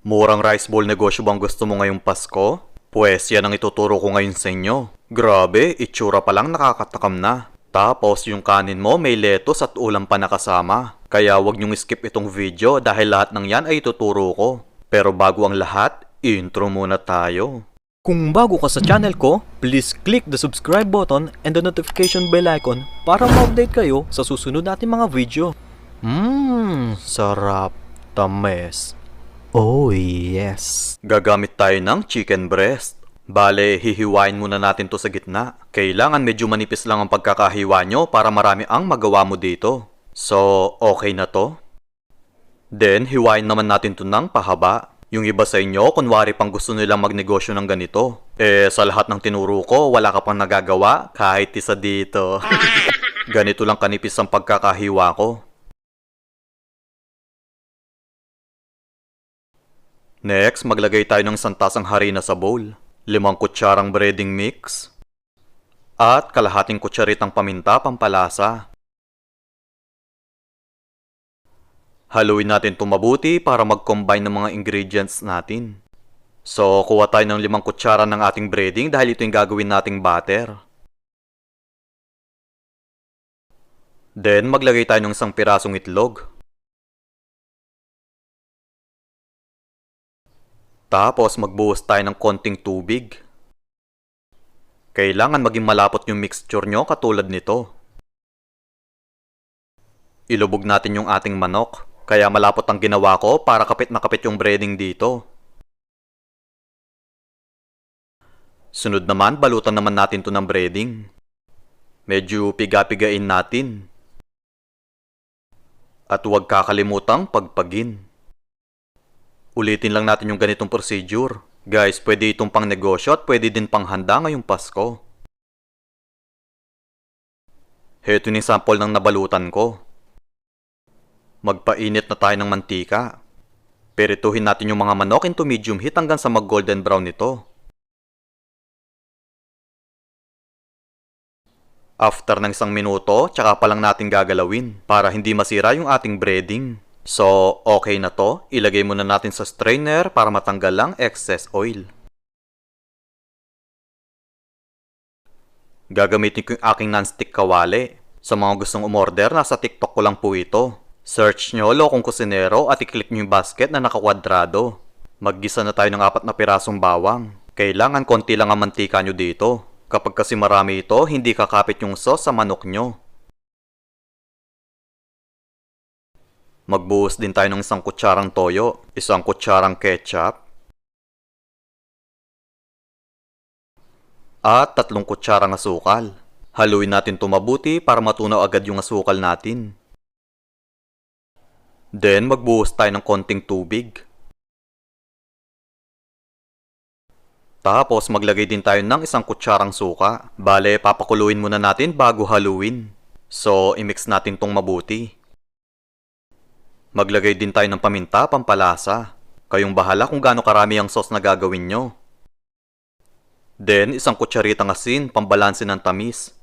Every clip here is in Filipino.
Murang rice bowl negosyo bang gusto mo ngayong Pasko? Pwes yan ang ituturo ko ngayon sa inyo. Grabe, itsura pa lang nakakatakam na. Tapos yung kanin mo may lettuce at ulam pa nakasama. Kaya wag niyong skip itong video dahil lahat ng yan ay ituturo ko. Pero bago ang lahat, intro muna tayo. Kung bago ka sa channel ko, please click the subscribe button and the notification bell icon para ma-update kayo sa susunod nating mga video. Mmm, sarap. Tames. Oh yes. Gagamit tayo ng chicken breast. Bale, hihiwain muna natin to sa gitna. Kailangan medyo manipis lang ang pagkakahiwa nyo para marami ang magawa mo dito. So, okay na to? Then, hiwain naman natin to ng pahaba. Yung iba sa inyo, kunwari pang gusto nilang magnegosyo ng ganito. Eh, sa lahat ng tinuro ko, wala ka pang nagagawa kahit isa dito. Ganito lang kanipis ang pagkakahiwa ko. Next, maglagay tayo ng santasang harina sa bowl. Limang kutsarang breading mix. At kalahating kutsaritang paminta pampalasa. Haluin natin ito mabuti para mag-combine ng mga ingredients natin. So, kuha tayo ng limang kutsara ng ating breading dahil ito yung gagawin nating batter. Then, maglagay tayo ng isang pirasong itlog. Tapos magbuhos tayo ng konting tubig. Kailangan maging malapot yung mixture nyo katulad nito. Ilubog natin yung ating manok, kaya malapot ang ginawa ko para kapit na kapit yung breading dito. Sunod naman, balutan naman natin to ng breading. Medyo piga-pigain natin. At huwag kakalimutang pagpagin. Ulitin lang natin yung ganitong procedure. Guys, pwede itong pang negosyo at pwede din pang handa ngayong Pasko. Heto yung sample ng nabalutan ko. Magpainit na tayo ng mantika. Perituhin natin yung mga manok into medium heat hanggang sa mag golden brown nito. After ng isang minuto, tsaka pa lang natin gagalawin para hindi masira yung ating breading. So, okay na to. Ilagay muna natin sa strainer para matanggal lang excess oil. Gagamitin ko yung aking non-stick kawali. Sa mga gustong umorder, nasa TikTok ko lang po ito. Search nyo Lokong Kusinero at i-click nyo yung basket na nakakwadrado. Maggisa na tayo ng apat na pirasong bawang. Kailangan konti lang ang mantika nyo dito. Kapag kasi marami ito, hindi kakapit yung sauce sa manok nyo. Magbuhos din tayo ng isang kutsarang toyo, isang kutsarang ketchup, at tatlong kutsarang asukal. Haluin natin ito para matunaw agad yung asukal natin. Then magbuhos tayo ng konting tubig. Tapos maglagay din tayo ng isang kutsarang suka. Bale, papakuluin muna natin bago haluin. So, imix natin tong mabuti. Maglagay din tayo ng paminta pampalasa. Kayong bahala kung gaano karami ang sauce na gagawin nyo. Then, isang kutsaritang asin pambalansin ng tamis.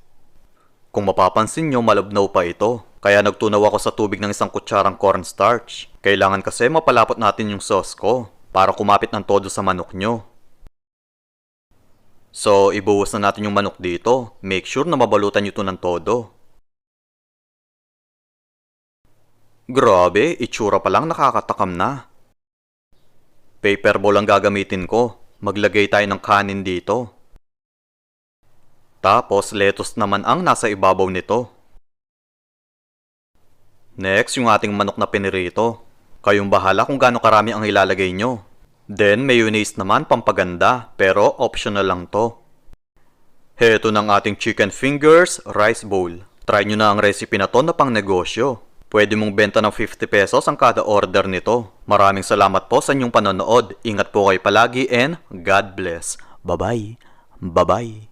Kung mapapansin nyo, malabnaw pa ito. Kaya nagtunaw ako sa tubig ng isang kutsarang cornstarch. Kailangan kasi mapalapot natin yung sauce ko para kumapit ng todo sa manok nyo. So, ibuhos na natin yung manok dito. Make sure na mabalutan nyo ito ng todo. Grabe, itsura pa lang nakakatakam na. Paper bowl ang gagamitin ko. Maglagay tayo ng kanin dito. Tapos, lettuce naman ang nasa ibabaw nito. Next, yung ating manok na pinirito. Kayong bahala kung gaano karami ang ilalagay nyo. Then, mayonnaise naman pampaganda, pero optional lang to. Heto ng ating chicken fingers rice bowl. Try nyo na ang recipe na to na pang negosyo. Pwede mong benta ng 50 pesos ang kada order nito. Maraming salamat po sa inyong panonood. Ingat po kayo palagi and God bless. Bye-bye. Bye-bye.